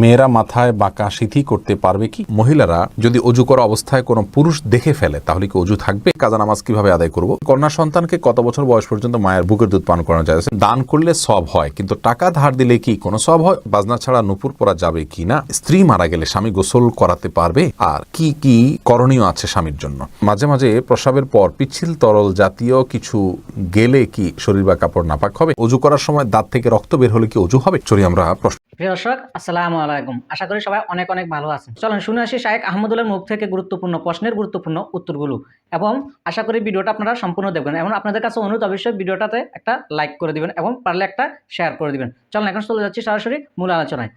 মেয়েরা মাথায় বাঁকা সিথি করতে পারবে কি? মহিলারা যদি অজু করা অবস্থায় কোনো পুরুষ দেখে ফেলে, তাহলে কি অজু থাকবে? কাজা নামাজ কীভাবে আদায় করব? কন্যা সন্তানকে কত বছর বয়স পর্যন্ত মায়ের বুকের দুধ পান করানো যায়? দান করলে সব হয়, কিন্তু টাকা ধার দিলে কি কোনো সব হয়? বাজনা ছাড়া নুপুর পরা যাবে কি না? স্ত্রী মারা গেলে স্বামী গোসল করাতে পারবে? আর কি কি করণীয় আছে স্বামীর জন্য? মাঝে মাঝে প্রসাবের পর পিচ্ছিল তরল জাতীয় কিছু গেলে কি শরীর বা কাপড় নাপাক হবে? অজু করার সময় দাঁত থেকে রক্ত বের হলে কি অজু হবে? চলি আমরা প্রশ্ন প্রিয় দর্শক, আসসালামু আলাইকুম। আশা করি সবাই অনেক অনেক ভালো আছেন। চলুন শুনে আসি শাহেক আহমদুল্লার মুখ থেকে গুরুত্বপূর্ণ প্রশ্নের গুরুত্বপূর্ণ উত্তরগুলো এবং আশা করি ভিডিওটা আপনারা সম্পূর্ণ দেখবেন। এবং আপনাদের কাছে অনুরোধ, অবশ্যই ভিডিওটাতে একটা লাইক করে দিবেন এবং পারলে একটা শেয়ার করে দিবেন। চলুন এখন চলে যাচ্ছি সরাসরি মূল আলোচনায়।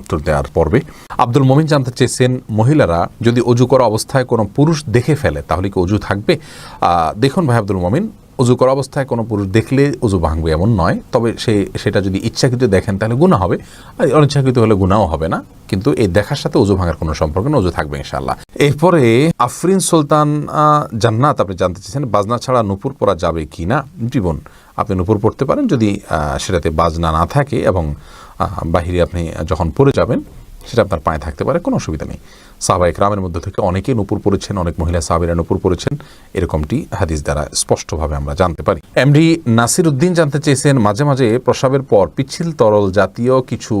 উত্তর দেওয়ার পর্বে আব্দুল মমিন জানতে চেয়েছেন, মহিলারা যদি অজু করা অবস্থায় কোনো পুরুষ দেখে ফেলে তাহলে কি অজু থাকবে? দেখুন ভাই আব্দুল মমিন অজু করা অবস্থায় কোনো পুরুষ দেখলে অজু ভাঙবে এমন নয়। তবে সে, সেটা যদি ইচ্ছাকৃত দেখেন, তাহলে গুণা হবে। আর অনিচ্ছাকৃত হলে গুণাও হবে না। কিন্তু এই দেখার সাথে অজু ভাঙার কোনো সম্পর্ক নেই অজু থাকবে ইনশাল্লাহ এরপরে আফরিন সুলতান জান্নাত, আপনি জানতে চেয়েছেন, বাজনা ছাড়া নুপুর পরা যাবে কি না? জীবন, আপনি নুপুর পড়তে পারেন। যদি সেটাতে বাজনা না থাকে এবং বাহিরে আপনি যখন পড়ে যাবেন সেটা আপনার পায়ে থাকতে পারে, কোনো অসুবিধা নেই। সাহবাইক রামের মধ্যে থেকে অনেকেই নুপুর পড়েছেন, অনেক মহিলা সাহাবিরা নুপুর পড়েছেন, এরকমটি হাদিস দ্বারা স্পষ্টভাবে আমরা জানতে পারি। এমডি নাসির উদ্দিন জানতে চেয়েছেন, মাঝে মাঝে প্রসাবের পর পিচ্ছিল তরল জাতীয় কিছু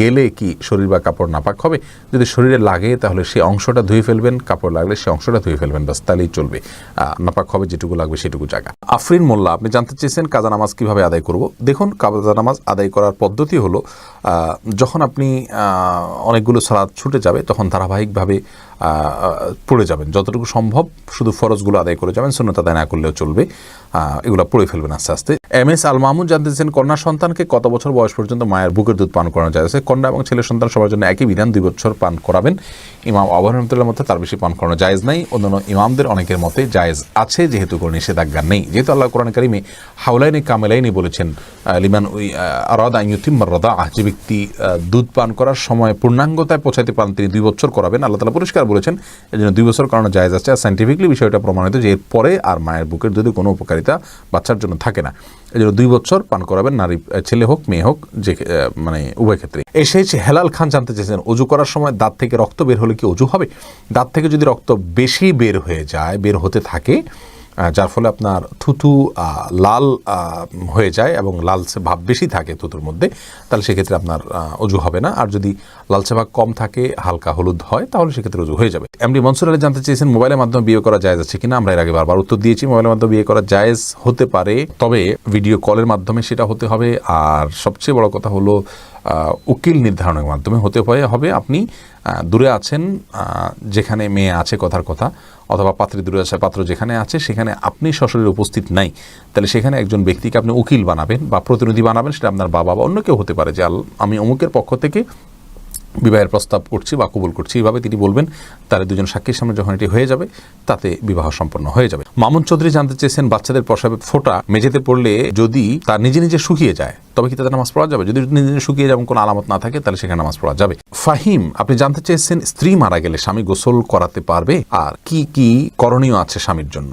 গেলে কি শরীর বা কাপড় নাপাক হবে? যদি শরীরে লাগে, তাহলে সেই অংশটা ধুয়ে ফেলবেন, কাপড় লাগলে সেই অংশটা ধুয়ে ফেলবেন বাস তাহলেই চলবে। নাপাক হবে, যেটুকু লাগবে সেটুকু জায়গা। আফরিন মোল্লা, আপনি জানতে চেয়েছেন কাজা নামাজ কীভাবে আদায় করব? দেখুন, কাজা নামাজ আদায় করার পদ্ধতি হলো যখন আপনি অনেকগুলো সালাদ ছুটে যাবে, তখন ধারাবাহিকভাবে পড়ে যাবেন। যতটুকু সম্ভব, শুধু ফরজগুলো আদায় করে যাবেন শূন্যতা আদায় না করলেও চলবে। এগুলো পড়ে ফেলবেন আস্তে আস্তে। এম এস আল মাহমুদ জানতে চেয়েছেন কন্যা সন্তানকে কত বছর বয়স পর্যন্ত মায়ের বুকের দুধ পান করানো যায়? কন্যা এবং ছেলে সন্তান সবার জন্য একই বিধান, দুই বছর পান করাবেন। ইমাম আবহাওয়ার মতে তার বেশি পান করানো জায়েজ নাই। অন্যান্য ইমামদের অনেকের মতে জায়েজ আছে, যেহেতু কোনো নিষেধাজ্ঞা নেই। যেহেতু আল্লাহ কোরআন কারিমে হাউলাইনে কামেলাইনি বলেছেন লিমান ওই আরাদা ইউতিম্মার রদা যে ব্যক্তি দুধ পান করার সময় পূর্ণাঙ্গতায় পৌঁছাতে পারেন তিনি, দুই বছর করাবেন। আল্লাহ তালা পরিষ্কার বলেছেন, এই জন্য দুই বছর কারণে জায়েজ আছে। আর সাইন্টিফিকলি বিষয়টা প্রমাণিত যে এর পরে আর মায়ের বুকের যদি কোনো উপকারিতা বাচ্চার জন্য থাকে না। এই জন্য দুই বছর পান করাবেন, নারী ছেলে হোক, মেয়ে হোক, যে মানে উভয় ক্ষেত্রে। এসেছে হেলাল খান জানতে চেয়েছেন অজু করার সময় দাঁত থেকে রক্ত বের হলে কি অজু হবে? দাঁত থেকে যদি রক্ত বেশি বের হয়ে যায়, বের হতে থাকে যার ফলে আপনার থুতু লাল হয়ে যায় এবং লালচে ভাব বেশি থাকে থুতুর মধ্যে, তাহলে সেক্ষেত্রে আপনার অজু হবে না। আর যদি লালচে ভাব কম থাকে, হালকা হলুদ হয়, তাহলে সেক্ষেত্রে অজু হয়ে যাবে। এমডি মনসুর আলী জানতে চেয়েছেন, মোবাইলের মাধ্যমে বিয়ে করা জায়েজ আছে কিনা? আমরা এর আগে বারবার উত্তর দিয়েছি, মোবাইলের মাধ্যমে বিয়ে করা জায়েজ হতে পারে, তবে ভিডিও কলের মাধ্যমে সেটা হতে হবে। আর সবচেয়ে বড় কথা হলো উকিল নির্ধারণের মাধ্যমে হতে হবে। আপনি দূরে আছেন যেখানে মেয়ে আছে কথার কথা, অথবা পাত্রী দূরে আছে, পাত্র যেখানে আছে, সেখানে আপনি সশরীরে উপস্থিত নাই। তাহলে সেখানে একজন ব্যক্তিকে আপনি উকিল বানাবেন বা প্রতিনিধি বানাবেন, সেটা আপনার বাবা বা অন্য কেউ হতে পারে। যে আমি অমুকের পক্ষ থেকে বিবাহের প্রস্তাব করছি বা কবুল করছি, এইভাবে তিনি বলবেন, তার দুজন সাক্ষীর সামনে যখন এটি হয়ে যাবে, তাতে বিবাহ সম্পন্ন হয়ে যাবে। মামুন চৌধুরী জানতে চেয়েছেন, বাচ্চাদের প্রসাবে ফোঁটা মেঝেতে পড়লে যদি তার নিজে নিজে শুকিয়ে যায়, তবে কি তাদের নামাজ পড়া যাবে? যদি নিজে নিজে শুকিয়ে যেমন কোনো আলামত না থাকে, তাহলে সেখানে নামাজ পড়া যাবে। ফাহিম, আপনি জানতে চেয়েছেন, স্ত্রী মারা গেলে স্বামী গোসল করাতে পারবে? আর কি কি করণীয় আছে স্বামীর জন্য?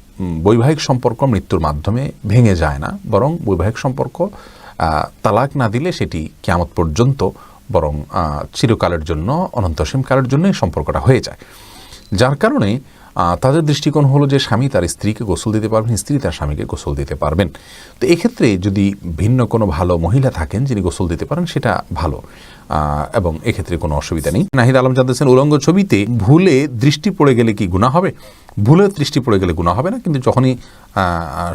বৈবাহিক সম্পর্ক মৃত্যুর মাধ্যমে ভেঙে যায় না, বরং বৈবাহিক সম্পর্ক তালাক না দিলে সেটি কেমত পর্যন্ত, বরং চিরকালের জন্য অনন্তসীম কালের জন্যই সম্পর্কটা হয়ে যায়। যার কারণে তাদের দৃষ্টিকোণ হলো যে স্বামী তার স্ত্রীকে গোসল দিতে পারবেন, স্ত্রী তার স্বামীকে গোসল দিতে পারবেন। তো এক্ষেত্রে যদি ভিন্ন কোনো ভালো মহিলা থাকেন যিনি গোসল দিতে পারেন, সেটা ভালো। এবং এক্ষেত্রে কোনো অসুবিধা নেই। নাহিদ আলম জানতেছেন, উলঙ্গ ছবিতে ভুলে দৃষ্টি পড়ে গেলে কি গুণা হবে? ভুলে দৃষ্টি পড়ে গেলে গুণা হবে না, কিন্তু যখনই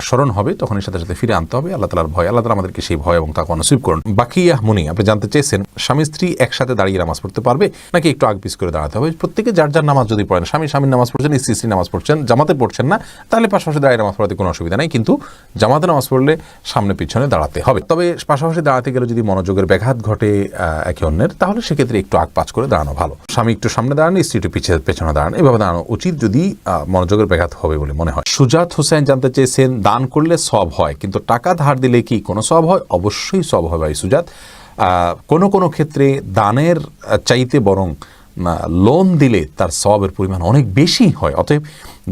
স্মরণ হবে, তখনই সাথে সাথে ফিরে আনতে হবে। আল্লাহ তালার ভয়, আল্লাহ তালা আমাদেরকে সেই ভয় এবং তাকে নসিব করুন। বাকিয়া মুনি, আপনি জানতে চেয়েছেন, স্বামী স্ত্রী একসাথে দাঁড়িয়ে নামাজ পড়তে পারবে? নাকি একটু আগ পিস করে দাঁড়াতে হবে? প্রত্যেকে যার যার নামাজ যদি পড়েন, স্বামী স্বামীর নামাজ পড়ছেন স্ত্রী নামাজ পড়ছেন, জামাতে পড়ছেন না, তাহলে পাশাপাশি দাঁড়িয়ে নামাজ পড়াতে কোনো অসুবিধা নেই, কিন্তু জামাতে নামাজ পড়লে সামনে পিছনে দাঁড়াতে হবে। তবে পাশাপাশি দাঁড়াতে গেলে যদি মনোযোগের ব্যাঘাত ঘটে একে অন্যের, তাহলে সেক্ষেত্রে একটু আগ পাচ করে দাঁড়ানো ভালো। স্বামী একটু সামনে দাঁড়ান, স্ত্রী একটু পিছিয়ে পেছনে দাঁড়ান, এভাবে দাঁড়ানো উচিত যদি মনোযোগের ব্যাঘাত হবে বলে মনে হয়। সুজাত হোসেন জানতে চেয়েছেন, দান করলে সব হয়, কিন্তু টাকা ধার দিলে কি কোনো সব হয়? অবশ্যই সব হয় ভাই সুজাত। কোনো কোনো ক্ষেত্রে দানের চাইতে বরং লোন দিলে তার সবের পরিমাণ অনেক বেশি হয়। অতএব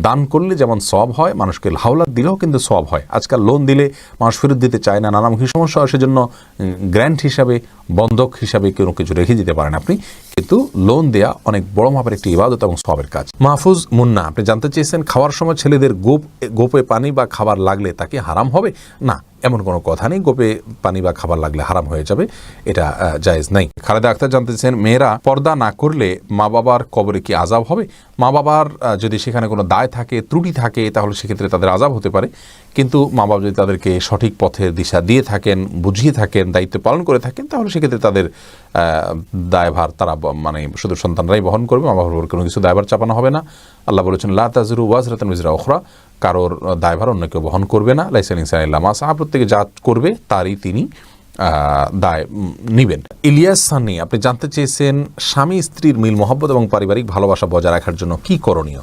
দান করলে যেমন সব হয়, মানুষকে হাওলাত দিলেও কিন্তু সব হয়। আজকাল লোন দিলে মানুষ ফেরত দিতে চায় না নানামুখী সমস্যা হয়, সেজন্য গ্র্যান্ট হিসাবে, বন্ধক হিসাবে কোনো কিছু রেখে দিতে পারেন আপনি। কিন্তু লোন দেয়া অনেক বড় মাপের একটি ইবাদত এবং সবের কাজ। মাহফুজ মুন্না, আপনি জানতে চেয়েছেন, খাওয়ার সময় ছেলেদের গোপ, গোপে পানি বা খাবার লাগলে তাকে হারাম হবে? না এমন কোনো কথা নেই। গোপে পানি বা খাবার লাগলে হারাম হয়ে যাবে, এটা জায়েজ নাই। খালেদা আক্তার জানতে চেয়েছেন, মেয়েরা পর্দা না করলে মা বাবার কবরে কি আজাব হবে? মা বাবার যদি সেখানে কোনো দায় থাকে, ত্রুটি থাকে, তাহলে সেক্ষেত্রে তাদের আজাব হতে পারে। কিন্তু মা বাবা যদি তাদেরকে সঠিক পথের দিশা দিয়ে থাকেন, বুঝিয়ে থাকেন, দায়িত্ব পালন করে থাকেন, তাহলে সেক্ষেত্রে তাদের দায়ভার তারা মানে শুধু সন্তানরাই বহন করবে। মা বাবার কোনো কিছু দায়ভার চাপানো হবে না। আল্লাহ বলেছেন, লা তাজরু ওয়াজরাতান উজরা উখরা। কারোর দায়ভার অন্য কেউ বহন করবে না লাইসেন ইনসানিল্লাহ মা সাহা, প্রত্যেকে যা করবে তারই তিনি দায় নিবেন। ইলিয়াস সানি আপনি জানতে চেয়েছেন স্বামী স্ত্রীর মিল মহব্বত এবং পারিবারিক ভালোবাসা বজায় রাখার জন্য কি করণীয়?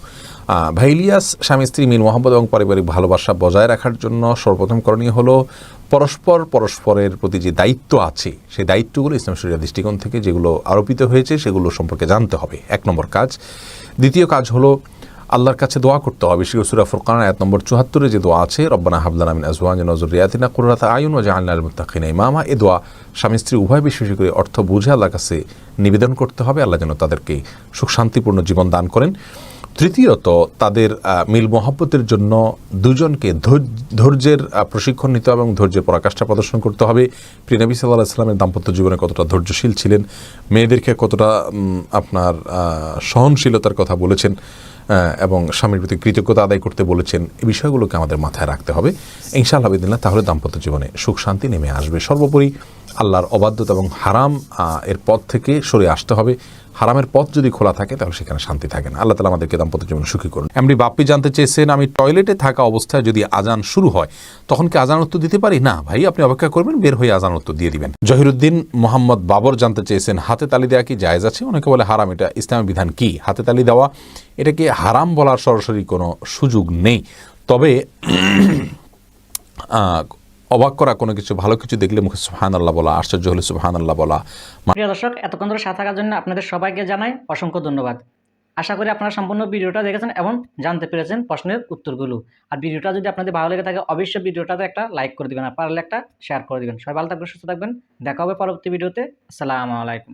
ভাই ইলিয়াস, স্বামী স্ত্রী মিল মহব্বত এবং পারিবারিক ভালোবাসা বজায় রাখার জন্য সর্বপ্রথম করণীয় হলো পরস্পর পরস্পরের প্রতি যে দায়িত্ব আছে, সেই দায়িত্বগুলো ইসলাম শরিয়া দৃষ্টিকোণ থেকে যেগুলো আরোপিত হয়েছে, সেগুলো সম্পর্কে জানতে হবে। এক নম্বর কাজ। দ্বিতীয় কাজ হলো আল্লাহর কাছে দোয়া করতে হবে। বিশেষ সুরা ফুরকান আয়াত নম্বর চুহাত্তরে যে দোয়া আছে, রব্বানা হাবলানা আজওয়ান নজর রিয়াতিনা কুরাতা আয়ুন জাআলনা মুতাকিন মুত্তাকিনা ইমামা। এ দোয়া স্বামী স্ত্রী উভয় বিশেষ করে অর্থ বুঝে আল্লাহর কাছে নিবেদন করতে হবে। আল্লাহ যেন তাদেরকে সুখ শান্তিপূর্ণ জীবন দান করেন। তৃতীয়ত, তাদের মিল মহব্বতের জন্য দুজনকে ধৈর্যের প্রশিক্ষণ নিতে হবে এবং ধৈর্যের পরাকাষ্ঠা প্রদর্শন করতে হবে। প্রিনবী সাল্লাহ ইসলামের দাম্পত্য জীবনে কতটা ধৈর্যশীল ছিলেন, মেয়েদেরকে কতটা আপনার সহনশীলতার কথা বলেছেন এবং স্বামীর প্রতি কৃতজ্ঞতা আদায় করতে বলেছেন, এই বিষয়গুলোকে আমাদের মাথায় রাখতে হবে। ইনশাআল্লাহ তাহলে দাম্পত্য জীবনে সুখ শান্তি নেমে আসবে। সর্বোপরি আল্লাহর অবাধ্যতা এবং হারাম এর পথ থেকে সরে আসতে হবে। হারামের পথ যদি খোলা থাকে, তাহলে সেখানে শান্তি থাকে না। আল্লাহ তালা আমাদেরকে দাম্পত্য জীবন সুখী করুন। এমনি বাপ্পি জানতে চেয়েছেন, আমি টয়লেটে থাকা অবস্থায় যদি আজান শুরু হয়, তখন কি আজান উত্তর দিতে পারি? না, ভাই, আপনি অপেক্ষা করবেন, বের হয়ে আজান উত্তর দিয়ে দিবেন। জহিরুদ্দিন মোহাম্মদ বাবর জানতে চেয়েছেন, হাতে তালি দেওয়া কি জায়েজ আছে? অনেকে বলে হারাম, এটা ইসলামের বিধান কি? হাতে তালি দেওয়া, এটাকে হারাম বলার সরাসরি কোনো সুযোগ নেই। তবে অবাক করা কোনো কিছু, ভালো কিছু দেখলে মুখে সুহান আল্লাহ বলা, আশ্চর্য হলে সুহান আল্লাহ বলা প্রিয় দর্শক, এতক্ষণ ধরে সাথে থাকার জন্য আপনাদের সবাইকে জানাই অসংখ্য ধন্যবাদ। আশা করি আপনারা সম্পূর্ণ ভিডিওটা দেখেছেন এবং জানতে পেরেছেন প্রশ্নের উত্তরগুলো। আর ভিডিওটা যদি আপনাদের ভালো লেগে থাকে, অবশ্যই ভিডিওটাতে একটা লাইক করে দেবেন আর পারলে একটা শেয়ার করে দেবেন। সবাই ভালো থাকবেন, সুস্থ থাকবেন। দেখা হবে পরবর্তী ভিডিওতে। আসসালামু আলাইকুম।